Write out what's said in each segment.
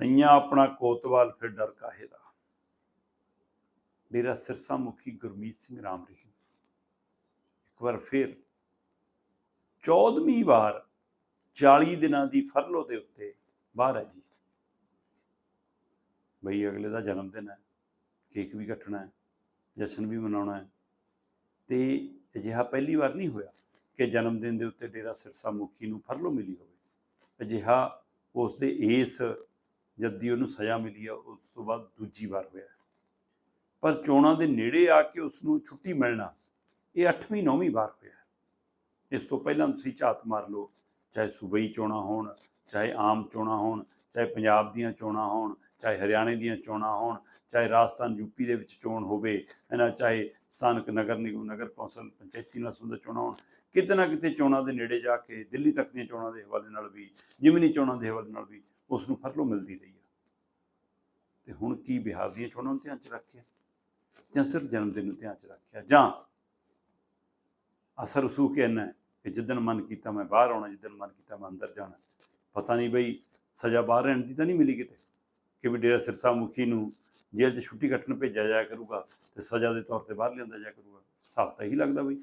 ਸਈਆਂ ਆਪਣਾ ਕੋਤਵਾਲ ਫਿਰ ਡਰ ਕਾਹੇ ਦਾ? ਡੇਰਾ ਸਿਰਸਾ ਮੁਖੀ ਗੁਰਮੀਤ ਸਿੰਘ ਰਾਮ ਰਹੀਮ। ਇੱਕ ਵਾਰ ਫਿਰ 14ਵੀਂ ਵਾਰ 40 ਦਿਨਾਂ ਦੀ ਫਰਲੋ ਦੇ ਉੱਤੇ ਬਾਹਰ ਹੈ ਜੀ। ਬਈ ਅਗਲੇ ਦਾ ਜਨਮ ਦਿਨ ਹੈ, ਕੇਕ ਵੀ ਕੱਟਣਾ ਹੈ, ਜਸ਼ਨ ਵੀ ਮਨਾਉਣਾ ਹੈ। ਤੇ ਅਜਿਹਾ ਪਹਿਲੀ ਵਾਰ ਨਹੀਂ ਹੋਇਆ ਕਿ ਜਨਮ ਦਿਨ ਦੇ ਉੱਤੇ ਡੇਰਾ ਸਿਰਸਾ ਮੁਖੀ ਨੂੰ ਫਰਲੋ ਮਿਲੀ ਹੋਵੇ। ਅਜਿਹਾ ਉਸ ਦੇ ਇਸ ਜਦ ਦੀ ਉਹਨੂੰ ਸਜ਼ਾ ਮਿਲੀ ਆ, ਉਸ ਤੋਂ ਬਾਅਦ ਦੂਜੀ ਵਾਰ ਹੋਇਆ ਪਰ ਚੋਣਾਂ ਦੇ ਨੇੜੇ ਆ ਕੇ ਉਸ ਨੂੰ ਛੁੱਟੀ ਮਿਲਣਾ, ਇਹ 8ਵੀਂ 9ਵੀਂ ਵਾਰ ਹੋਇਆ ਇਸ ਤੋਂ ਪਹਿਲਾਂ ਤੁਸੀਂ ਝਾਤ ਮਾਰ ਲਓ, ਚਾਹੇ ਸੂਬਈ ਚੋਣਾਂ ਹੋਣ, ਚਾਹੇ ਆਮ ਚੋਣਾਂ ਹੋਣ, ਚਾਹੇ ਪੰਜਾਬ ਦੀਆਂ ਚੋਣਾਂ ਹੋਣ, ਚਾਹੇ ਹਰਿਆਣੇ ਦੀਆਂ ਚੋਣਾਂ ਹੋਣ, ਚਾਹੇ ਰਾਜਸਥਾਨ ਯੂਪੀ ਦੇ ਵਿੱਚ ਚੋਣ ਹੋਵੇ ਇਹਨਾਂ ਚਾਹੇ ਸਥਾਨਕ ਨਗਰ ਨਿਗਮ, ਨਗਰ ਕੌਂਸਲ, ਪੰਚਾਇਤੀ ਨਾਲ ਸੰਬੰਧਿਤ ਚੋਣਾਂ ਹੋਣ, ਕਿਤੇ ਨਾ ਕਿਤੇ ਚੋਣਾਂ ਦੇ ਨੇੜੇ ਜਾ ਕੇ, ਦਿੱਲੀ ਤੱਕ ਦੀਆਂ ਚੋਣਾਂ ਦੇ ਹਵਾਲੇ ਨਾਲ ਵੀ, ਜਿਮਨੀ ਚੋਣਾਂ ਦੇ ਹਵਾਲੇ ਨਾਲ ਵੀ ਉਸ ਨੂੰ ਫਰਲੋ ਮਿਲਦੀ ਰਹੀ ਹੈ। ਤੇ ਹੁਣ ਕੀ ਬਿਹਾਰ ਦੀਆਂ ਚੋਣਾਂ ਨੂੰ ਧਿਆਨ ਚ ਰੱਖਿਆ? ਜਾਂ ਸਿਰਫ ਜਨਮ ਦਿਨ ਨੂੰ ਧਿਆਨ ਚ ਰੱਖਿਆ? ਜਾਂ ਅਸਰ ਰਸੂਖ ਇੰਨਾ ਹੈ ਕਿ ਜਿੱਦਣ ਮਨ ਕੀਤਾ ਮੈਂ ਬਾਹਰ ਆਉਣਾ, ਜਿੱਦਣ ਮਨ ਕੀਤਾ ਮੈਂ ਅੰਦਰ ਜਾਣਾ। ਪਤਾ ਨਹੀਂ ਬਈ ਸਜ਼ਾ ਬਾਹਰ ਰਹਿਣ ਦੀ ਤਾਂ ਨਹੀਂ ਮਿਲੀ ਕਿਤੇ। ਕਿ ਵੀ ਡੇਰਾ ਸਿਰਸਾ ਮੁਖੀ ਨੂੰ ਜੇਲ੍ਹ 'ਚ ਛੁੱਟੀ ਕੱਟਣ ਭੇਜਿਆ ਜਾਇਆ ਕਰੂਗਾ ਤੇ ਸਜ਼ਾ ਦੇ ਤੌਰ ਤੇ ਬਾਹਰ ਲਿਆਂਦਾ ਜਾਇਆ ਕਰੂਗਾ। ਹਿਸਾਬ ਤਾਂ ਇਹੀ ਲੱਗਦਾ ਬਈ।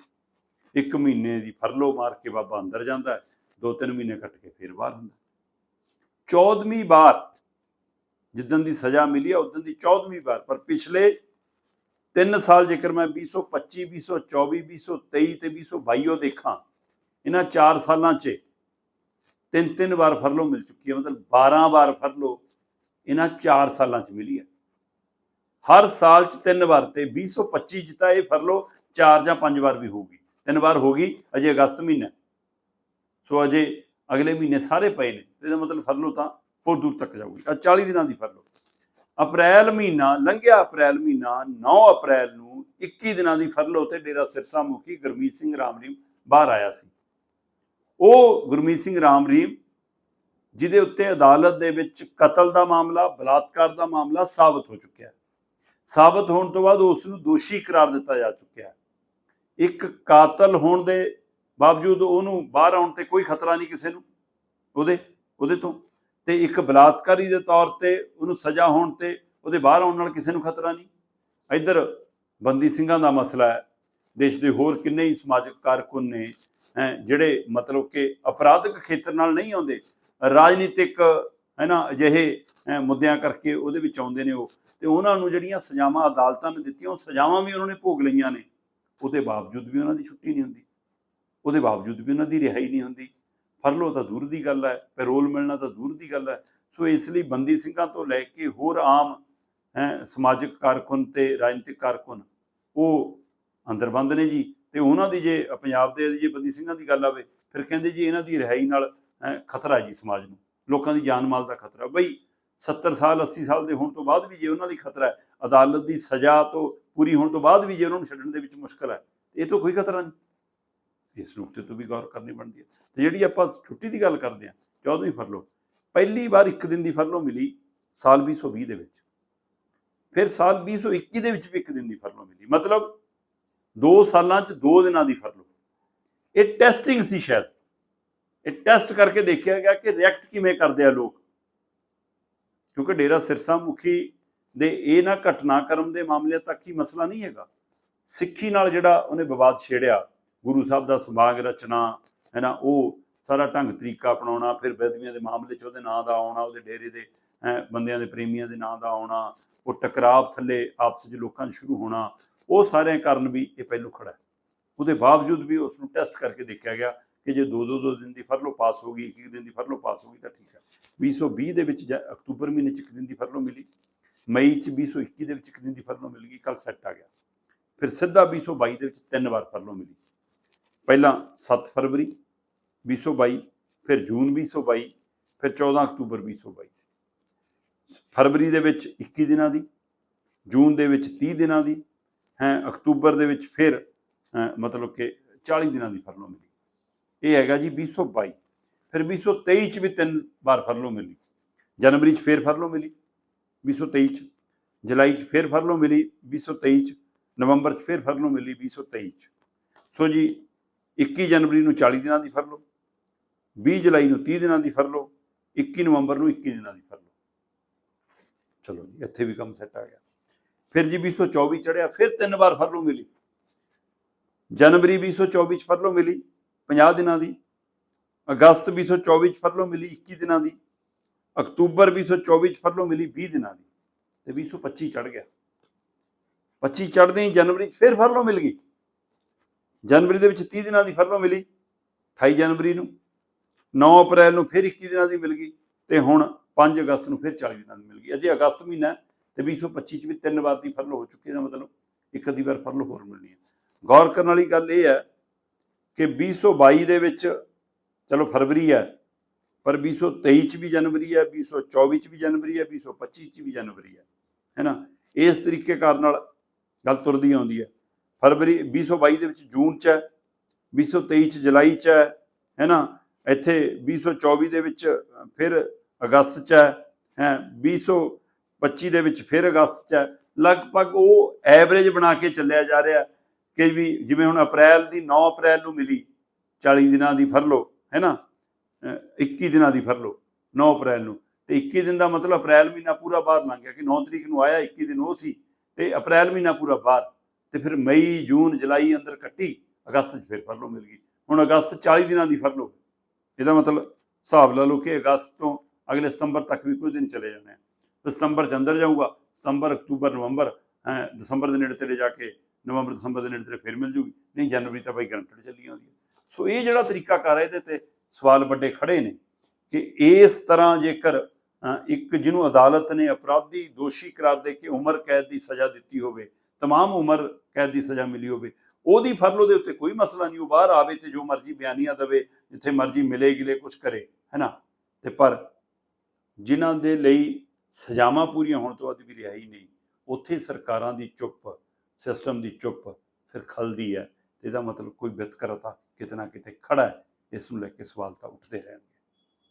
ਇੱਕ ਮਹੀਨੇ ਦੀ ਫਰਲੋ ਮਾਰ ਕੇ ਬਾਬਾ ਅੰਦਰ ਜਾਂਦਾ ਦੋ ਤਿੰਨ ਮਹੀਨੇ ਕੱਟ ਕੇ ਫਿਰ ਬਾਹਰ ਹੁੰਦਾ। 14ਵੀਂ ਵਾਰ ਜਿੱਦਣ ਦੀ ਸਜ਼ਾ ਮਿਲੀ ਹੈ ਉਦੋਂ ਦੀ 14ਵੀਂ ਵਾਰ। ਪਰ ਪਿਛਲੇ 3 ਸਾਲ ਜੇਕਰ ਮੈਂ 2025 2024 2023 ਤੇ 2022 ਉਹ ਦੇਖਾਂ, ਇਹਨਾਂ 4 ਸਾਲਾਂ 'ਚ ਤਿੰਨ ਤਿੰਨ ਵਾਰ ਫਰਲੋ ਮਿਲ ਚੁੱਕੀ ਹੈ ਮਤਲਬ 12 ਵਾਰ ਫਰਲੋ ਇਹਨਾਂ 4 ਸਾਲਾਂ 'ਚ ਮਿਲੀ ਹੈ ਹਰ ਸਾਲ 'ਚ ਤਿੰਨ ਵਾਰ ਤੇ 2025 'ਚ ਤਾਂ ਇਹ ਫਰਲੋ 4 ਜਾਂ 5 ਵਾਰ ਵੀ ਹੋਊਗੀ। ਤਿੰਨ ਵਾਰ ਹੋ ਗਈ ਅਜੇ ਅਗਸਤ ਮਹੀਨਾ। ਸੋ ਅਜੇ ਅਗਲੇ ਮਹੀਨੇ ਸਾਰੇ ਪਏ ਨੇ, ਇਹਦਾ ਮਤਲਬ ਫਰਲੋ ਤਾਂ ਹੋਰ ਦੂਰ ਤੱਕ ਜਾਊਗੀ। ਆ 40 ਦਿਨਾਂ ਦੀ ਫਰਲੋ ਅਪ੍ਰੈਲ ਮਹੀਨਾ, ਲੰਘਿਆ ਅਪ੍ਰੈਲ ਮਹੀਨਾ 9 ਅਪ੍ਰੈਲ ਨੂੰ 21 ਦਿਨਾਂ ਦੀ ਫਰਲੋ ਤੇ ਡੇਰਾ ਸਿਰਸਾ ਮੁਖੀ ਗੁਰਮੀਤ ਸਿੰਘ ਰਾਮਰੀਮ ਬਾਹਰ ਆਇਆ ਸੀ। ਉਹ ਗੁਰਮੀਤ ਸਿੰਘ ਰਾਮਰੀਮ, ਜਿਹਦੇ ਉੱਤੇ ਅਦਾਲਤ ਦੇ ਵਿੱਚ ਕਤਲ ਦਾ ਮਾਮਲਾ, ਬਲਾਤਕਾਰ ਦਾ ਮਾਮਲਾ ਸਾਬਤ ਹੋ ਚੁੱਕਿਆ। ਹੈ ਸਾਬਤ ਹੋਣ ਤੋਂ ਬਾਅਦ ਉਸ ਨੂੰ ਦੋਸ਼ੀ ਕਰਾਰ ਦਿੱਤਾ ਜਾ ਚੁੱਕਿਆ। ਹੈ ਇੱਕ ਕਾਤਲ ਹੋਣ ਦੇ ਬਾਵਜੂਦ ਉਹਨੂੰ ਬਾਹਰ ਆਉਣ ਤੇ ਕੋਈ ਖਤਰਾ ਨਹੀਂ ਕਿਸੇ ਨੂੰ, ਉਹਦੇ ਉਹਦੇ ਤੋਂ। ਤੇ ਇੱਕ ਬਲਾਤਕਾਰੀ ਦੇ ਤੌਰ ਤੇ ਉਹਨੂੰ ਸਜ਼ਾ ਹੋਣ ਤੇ ਉਹਦੇ ਬਾਹਰ ਆਉਣ ਨਾਲ ਕਿਸੇ ਨੂੰ ਖਤਰਾ ਨਹੀਂ। ਇੱਧਰ ਬੰਦੀ ਸਿੰਘਾਂ ਦਾ ਮਸਲਾ ਹੈ। ਦੇਸ਼ ਦੇ ਹੋਰ ਕਿੰਨੇ ਹੀ ਸਮਾਜਿਕ ਕਾਰਕੁਨ ਨੇ ਹੈਂ, ਜਿਹੜੇ ਮਤਲਬ ਕਿ ਅਪਰਾਧਿਕ ਖੇਤਰ ਨਾਲ ਨਹੀਂ ਆਉਂਦੇ। ਰਾਜਨੀਤਿਕ ਹੈ ਨਾ ਅਜਿਹੇ ਮੁੱਦਿਆਂ ਕਰਕੇ ਉਹਦੇ ਵਿੱਚ ਆਉਂਦੇ ਨੇ ਉਹ। ਤੇ ਉਹਨਾਂ ਨੂੰ ਜਿਹੜੀਆਂ ਸਜ਼ਾਵਾਂ ਅਦਾਲਤਾਂ ਨੇ ਦਿੱਤੀਆਂ ਉਹ ਸਜ਼ਾਵਾਂ ਵੀ ਉਹਨਾਂ ਨੇ ਭੋਗ ਲਈਆਂ ਨੇ। ਉਹਦੇ ਬਾਵਜੂਦ ਵੀ ਉਹਨਾਂ ਦੀ ਛੁੱਟੀ ਨਹੀਂ ਹੁੰਦੀ। ਉਹਦੇ ਬਾਵਜੂਦ ਵੀ ਉਹਨਾਂ ਦੀ ਰਿਹਾਈ ਨਹੀਂ ਹੁੰਦੀ। ਫਰਲੋ ਤਾਂ ਦੂਰ ਦੀ ਗੱਲ ਹੈ, ਪੈਰੋਲ ਮਿਲਣਾ ਤਾਂ ਦੂਰ ਦੀ ਗੱਲ ਹੈ। ਸੋ ਇਸ ਲਈ ਬੰਦੀ ਸਿੰਘਾਂ ਤੋਂ ਲੈ ਕੇ ਹੋਰ ਆਮ, ਹੈ, ਸਮਾਜਿਕ ਕਾਰਕੁਨ ਤੇ ਰਾਜਨੀਤਿਕ ਕਾਰਕੁਨ, ਉਹ ਅੰਦਰ ਬੰਦ ਨੇ ਜੀ। ਤੇ ਉਹਨਾਂ ਦੀ ਜੇ, ਪੰਜਾਬ ਦੇ ਜੇ ਬੰਦੀ ਸਿੰਘਾਂ ਦੀ ਗੱਲ ਆਵੇ, ਫਿਰ ਕਹਿੰਦੇ ਜੀ ਇਹਨਾਂ ਦੀ ਰਿਹਾਈ ਨਾਲ ਖਤਰਾ ਜੀ ਸਮਾਜ ਨੂੰ। ਲੋਕਾਂ ਦੀ ਜਾਨ ਮਾਲ ਦਾ ਖਤਰਾ। ਬਈ 70 ਸਾਲ 80 ਸਾਲ ਦੇ ਹੋਣ ਤੋਂ ਬਾਅਦ ਵੀ ਜੇ ਉਹਨਾਂ ਦੀ ਖਤਰਾ ਹੈ, ਅਦਾਲਤ ਦੀ ਸਜ਼ਾ ਤੋਂ ਪੂਰੀ ਹੋਣ ਤੋਂ ਬਾਅਦ ਵੀ ਜੇ ਉਹਨਾਂ ਨੂੰ ਛੱਡਣ ਦੇ ਵਿੱਚ ਮੁਸ਼ਕਲ ਹੈ, ਇਹ ਤੋਂ ਕੋਈ ਖਤਰਾ ਨਹੀਂ। ਇਸ ਨੁਕਤੇ ਤੋਂ ਵੀ ਗੌਰ ਕਰਨੀ ਬਣਦੀ ਹੈ। ਤੇ ਜਿਹੜੀ ਆਪਾਂ ਛੁੱਟੀ ਦੀ ਗੱਲ ਕਰਦੇ ਹਾਂ 14ਵੀਂ ਫਰਲੋ ਪਹਿਲੀ ਵਾਰ ਇੱਕ ਦਿਨ ਦੀ ਫਰਲੋ ਮਿਲੀ ਸਾਲ 2020 ਦੇ ਵਿੱਚ। ਫਿਰ ਸਾਲ 2021 ਦੇ ਵਿੱਚ ਵੀ ਇੱਕ ਦਿਨ ਦੀ ਫਰਲੋ ਮਿਲੀ। ਮਤਲਬ 2 ਸਾਲਾਂ 'ਚ 2 ਦਿਨਾਂ ਦੀ ਫਰਲੋ ਇਹ ਟੈਸਟਿੰਗ ਸੀ ਸ਼ਾਇਦ। ਇਹ ਟੈਸਟ ਕਰਕੇ ਦੇਖਿਆ ਗਿਆ ਕਿ ਰਿਐਕਟ ਕਿਵੇਂ ਕਰਦੇ ਆ ਲੋਕ। ਕਿਉਂਕਿ ਡੇਰਾ ਸਿਰਸਾ ਮੁਖੀ ਦੇ ਇਹ ਨਾ ਘਟਨਾਕ੍ਰਮ ਦੇ ਮਾਮਲੇ ਤੱਕ ਹੀ ਮਸਲਾ ਨਹੀਂ ਹੈਗਾ। ਸਿੱਖੀ ਨਾਲ ਜਿਹੜਾ ਉਹਨੇ ਵਿਵਾਦ ਛੇੜਿਆ ਗੁਰੂ ਸਾਹਿਬ ਦਾ ਸਮਾਗ ਰਚਨਾ ਹੈ ਨਾ, ਉਹ ਸਾਰਾ ਢੰਗ ਤਰੀਕਾ ਅਪਣਾਉਣਾ, ਫਿਰ ਬੇਦਵੀਆਂ ਦੇ ਮਾਮਲੇ 'ਚ ਉਹਦੇ ਨਾਂ ਦਾ ਆਉਣਾ, ਉਹਦੇ ਡੇਰੇ ਦੇ ਬੰਦਿਆਂ ਦੇ ਪ੍ਰੇਮੀਆਂ ਦੇ ਨਾਂ ਦਾ ਆਉਣਾ, ਉਹ ਟਕਰਾਵ ਥੱਲੇ ਆਪਸ 'ਚ ਲੋਕਾਂ 'ਚ ਸ਼ੁਰੂ ਹੋਣਾ, ਉਹ ਸਾਰੇ ਕਾਰਨ ਵੀ ਇਹ ਪਹਿਲੂ ਖੜਾ ਹੈ। ਉਹਦੇ ਬਾਵਜੂਦ ਵੀ ਉਸ ਨੂੰ ਟੈਸਟ ਕਰਕੇ ਦੇਖਿਆ ਗਿਆ ਕਿ ਜੇ ਦੋ ਦੋ ਦੋ ਦਿਨ ਦੀ ਫਰਲੋ ਪਾਸ ਹੋ ਗਈ, ਇੱਕ ਦਿਨ ਦੀ ਫਰਲੋ ਪਾਸ ਹੋ ਗਈ ਤਾਂ ਠੀਕ ਹੈ। 2020 ਦੇ ਵਿੱਚ ਜਾਂ ਅਕਤੂਬਰ ਮਹੀਨੇ 'ਚ ਇੱਕ ਦਿਨ ਦੀ ਫਰਲੋ ਮਿਲੀ, ਮਈ 'ਚ 2021 ਦੇ ਵਿੱਚ ਇੱਕ ਦਿਨ ਦੀ ਫਰਲੋ ਮਿਲ ਗਈ ਕੱਲ ਸੈੱਟ ਆ ਗਿਆ। ਫਿਰ ਸਿੱਧਾ 2022 ਦੇ ਵਿੱਚ ਤਿੰਨ ਵਾਰ ਫਰਲੋ ਮਿਲੀ। ਪਹਿਲਾਂ 7 ਫਰਵਰੀ 2022 ਫਿਰ ਜੂਨ 2022 ਫਿਰ 14 ਅਕਤੂਬਰ 2022 ਫਰਵਰੀ ਦੇ ਵਿੱਚ 21 ਦਿਨਾਂ ਦੀ, ਜੂਨ ਦੇ ਵਿੱਚ 30 ਦਿਨਾਂ ਦੀ, ਹੈ, ਅਕਤੂਬਰ ਦੇ ਵਿੱਚ ਫਿਰ ਮਤਲਬ ਕਿ 40 ਦਿਨਾਂ ਦੀ ਫਰਲੋ ਮਿਲੀ। ਇਹ ਹੈਗਾ ਜੀ 2022 ਫਿਰ 2023 ਚ ਵੀ ਤਿੰਨ ਵਾਰ ਫਰਲੋ ਮਿਲੀ। ਜਨਵਰੀ ਚ ਫਿਰ ਫਰਲੋ ਮਿਲੀ 2023 ਚ। ਜੁਲਾਈ ਚ ਫਿਰ ਫਰਲੋ ਮਿਲੀ 2023 ਚ। ਨਵੰਬਰ ਚ ਫਿਰ ਫਰਲੋ ਮਿਲੀ 2023 ਚ। ਸੋ ਜੀ 21 ਜਨਵਰੀ ਨੂੰ 40 ਦਿਨਾਂ ਦੀ ਫਰਲੋ 20 ਜੁਲਾਈ ਨੂੰ 30 ਦਿਨਾਂ ਦੀ ਫਰਲੋ 21 ਨਵੰਬਰ ਨੂੰ 21 ਦਿਨਾਂ ਦੀ ਫਰਲੋ ਚਲੋ ਜੀ, ਇੱਥੇ ਵੀ ਕੰਮ ਸੈੱਟ ਆ ਗਿਆ। ਫਿਰ ਜੀ 224 ਚੜਿਆ ਫਿਰ ਤਿੰਨ ਵਾਰ ਫਰਲੋ ਮਿਲੀ। ਜਨਵਰੀ 224 ਚ ਫਰਲੋ ਮਿਲੀ 50 ਦਿਨਾਂ ਦੀ। ਅਗਸਤ 224 ਚ ਫਰਲੋ ਮਿਲੀ 21 ਦਿਨਾਂ ਦੀ। ਅਕਤੂਬਰ 224 ਚ ਫਰਲੋ ਮਿਲੀ 20 ਦਿਨਾਂ ਦੀ। ਤੇ 225 ਚੜ ਗਿਆ। 25 ਚੜ੍ਹਦੇ ਹੀ ਜਨਵਰੀ 'ਚ ਫਿਰ ਫਰਲੋ ਮਿਲ ਗਈ। ਜਨਵਰੀ ਦੇ ਵਿੱਚ 30 ਦਿਨਾਂ ਦੀ ਫਰਲੋ ਮਿਲੀ 28 ਜਨਵਰੀ ਨੂੰ 9 ਅਪ੍ਰੈਲ ਨੂੰ ਫਿਰ 21 ਦਿਨਾਂ ਦੀ ਮਿਲ ਗਈ ਤੇ ਹੁਣ 5 ਅਗਸਤ ਨੂੰ ਫਿਰ 40 ਦਿਨਾਂ ਦੀ ਮਿਲ ਗਈ। ਅਜੇ ਅਗਸਤ ਮਹੀਨਾ ਹੈ ਤੇ 225 ਚ ਵੀ ਤਿੰਨ ਵਾਰ ਦੀ ਫਰਲੋ ਹੋ ਚੁੱਕੀ ਹੈ ਦਾ ਮਤਲਬ ਇੱਕ ਅੱਧੀ ਵਾਰ ਫਰਲੋ ਹੋਰ ਮਿਲਣੀ ਹੈ। ਗੌਰ ਕਰਨ ਵਾਲੀ ਗੱਲ ਇਹ ਹੈ ਕਿ 2022 ਦੇ ਵਿੱਚ, ਚਲੋ ਫਰਵਰੀ ਹੈ, ਪਰ 2023 ਚ ਵੀ ਜਨਵਰੀ ਹੈ 2024 ਚ ਵੀ ਜਨਵਰੀ ਹੈ 2025 ਚ ਵੀ ਜਨਵਰੀ ਹੈ ਹੈ ਨਾ? ਇਸ ਤਰੀਕੇ ਕਾਰ ਨਾਲ ਗੱਲ ਤੁਰਦੀ ਆਉਂਦੀ ਹੈ। ਫਰਵਰੀ 2022 ਦੇ ਵਿੱਚ ਜੂਨ ਚ ਹੈ 2023 ਚ ਜੁਲਾਈ ਚ ਹੈ ਹੈ ਨਾ? ਇੱਥੇ 2024 ਦੇ ਵਿੱਚ ਫਿਰ ਅਗਸਤ ਚ ਹੈ ਹੈ? 2025 ਦੇ ਵਿੱਚ ਫਿਰ ਅਗਸਤ ਚ ਹੈ। ਲਗਭਗ ਉਹ ਐਵਰੇਜ ਬਣਾ ਕੇ ਚੱਲਿਆ ਜਾ ਰਿਹਾ ਕਿ ਵੀ ਜਿਵੇਂ ਹੁਣ ਅਪ੍ਰੈਲ ਦੀ 9 ਅਪ੍ਰੈਲ ਨੂੰ ਮਿਲੀ 40 ਦਿਨਾਂ ਦੀ ਫਰਲੋ ਹੈ ਨਾ? ਅਹ 21 ਦਿਨਾਂ ਦੀ ਫਰਲੋ 9 ਅਪ੍ਰੈਲ ਨੂੰ। ਤੇ 21 ਦਿਨ ਦਾ ਮਤਲਬ ਅਪ੍ਰੈਲ ਮਹੀਨਾ ਪੂਰਾ ਬਾਹਰ ਲੰਘ ਗਿਆ ਕਿ 9 ਤਰੀਕ ਨੂੰ ਆਇਆ 21 ਦਿਨ ਉਹ ਸੀ, ਤੇ ਅਪ੍ਰੈਲ ਮਹੀਨਾ ਪੂਰਾ ਬਾਹਰ। ਤੇ ਫਿਰ ਮਈ, ਜੂਨ, ਜੁਲਾਈ ਅੰਦਰ ਕੱਟੀ, ਅਗਸਤ 'ਚ ਫਿਰ ਫਰਲੋ ਮਿਲ ਗਈ। ਹੁਣ ਅਗਸਤ 40 ਦਿਨਾਂ ਦੀ ਫਰਲੋ। ਇਹਦਾ ਮਤਲਬ ਹਿਸਾਬ ਲਾ ਲਓ ਕਿ ਅਗਸਤ ਤੋਂ ਅਗਲੇ ਸਤੰਬਰ ਤੱਕ ਵੀ ਕੁਝ ਦਿਨ ਚਲੇ ਜਾਣੇ ਆ। ਸਤੰਬਰ ਚ ਅੰਦਰ ਜਾਊਗਾ, ਸਤੰਬਰ, ਅਕਤੂਬਰ, ਨਵੰਬਰ ਦਸੰਬਰ ਦੇ ਨੇੜੇ ਤੇੜੇ ਜਾ ਕੇ ਨਵੰਬਰ, ਦਸੰਬਰ ਦੇ ਨੇੜੇ ਤੇੜੇ ਫਿਰ ਮਿਲ ਜੂਗੀ। ਨਹੀਂ, ਜਨਵਰੀ ਤਾਂ ਬਾਈ ਗਰੰਟਡ ਚੱਲੀ ਆਉਂਦੀ ਸੋ ਇਹ ਜਿਹੜਾ ਤਰੀਕਾ ਕਰ ਇਹਦੇ ਤੇ ਸਵਾਲ ਵੱਡੇ ਖੜੇ ਨੇ ਕਿ ਇਸ ਤਰ੍ਹਾਂ ਜੇਕਰ ਇੱਕ ਜਿਹਨੂੰ ਅਦਾਲਤ ਨੇ ਅਪਰਾਧੀ ਦੋਸ਼ੀ ਕਰਾਰ ਦੇ ਕੇ ਉਮਰ ਕੈਦ ਦੀ ਸਜ਼ਾ ਦਿੱਤੀ ਹੋਵੇ तमाम ਉਮਰ ਕੈਦ ਦੀ ਸਜ਼ਾ ਮਿਲੀ ਹੋਵੇ ਉਹਦੀ ਫਰਲੋ ਦੇ ਉੱਤੇ ਕੋਈ ਮਸਲਾ ਨਹੀਂ ਉਹ ਬਾਹਰ ਆਵੇ ਤੇ ਜੋ ਮਰਜ਼ੀ ਬਿਆਨੀਆਂ ਦੇਵੇ ਜਿੱਥੇ ਮਰਜ਼ੀ ਮਿਲੇ ਗਿਲੇ ਕੁਝ ਕਰੇ ਹੈਨਾ ਤੇ ਪਰ ਜਿਨ੍ਹਾਂ ਦੇ ਲਈ ਸਜ਼ਾਵਾਂ ਪੂਰੀਆਂ ਹੋਣ ਤੋਂ ਬਾਅਦ ਵੀ ਰਿਹਾਈ ਨਹੀਂ ਉੱਥੇ ਸਰਕਾਰਾਂ ਦੀ ਚੁੱਪ ਸਿਸਟਮ ਦੀ ਚੁੱਪ ਫਿਰ ਖਲਦੀ ਹੈ ਇਹਦਾ ਮਤਲਬ ਕੋਈ ਵਿਤਕਰਾ ਤਾਂ ਕਿਤੇ ਨਾ ਕਿਤੇ ਖੜਾ ਹੈ ਇਸ ਨੂੰ ਲੈ ਕੇ ਸਵਾਲ ਤਾਂ ਉੱਠਦੇ ਰਹਿਣਗੇ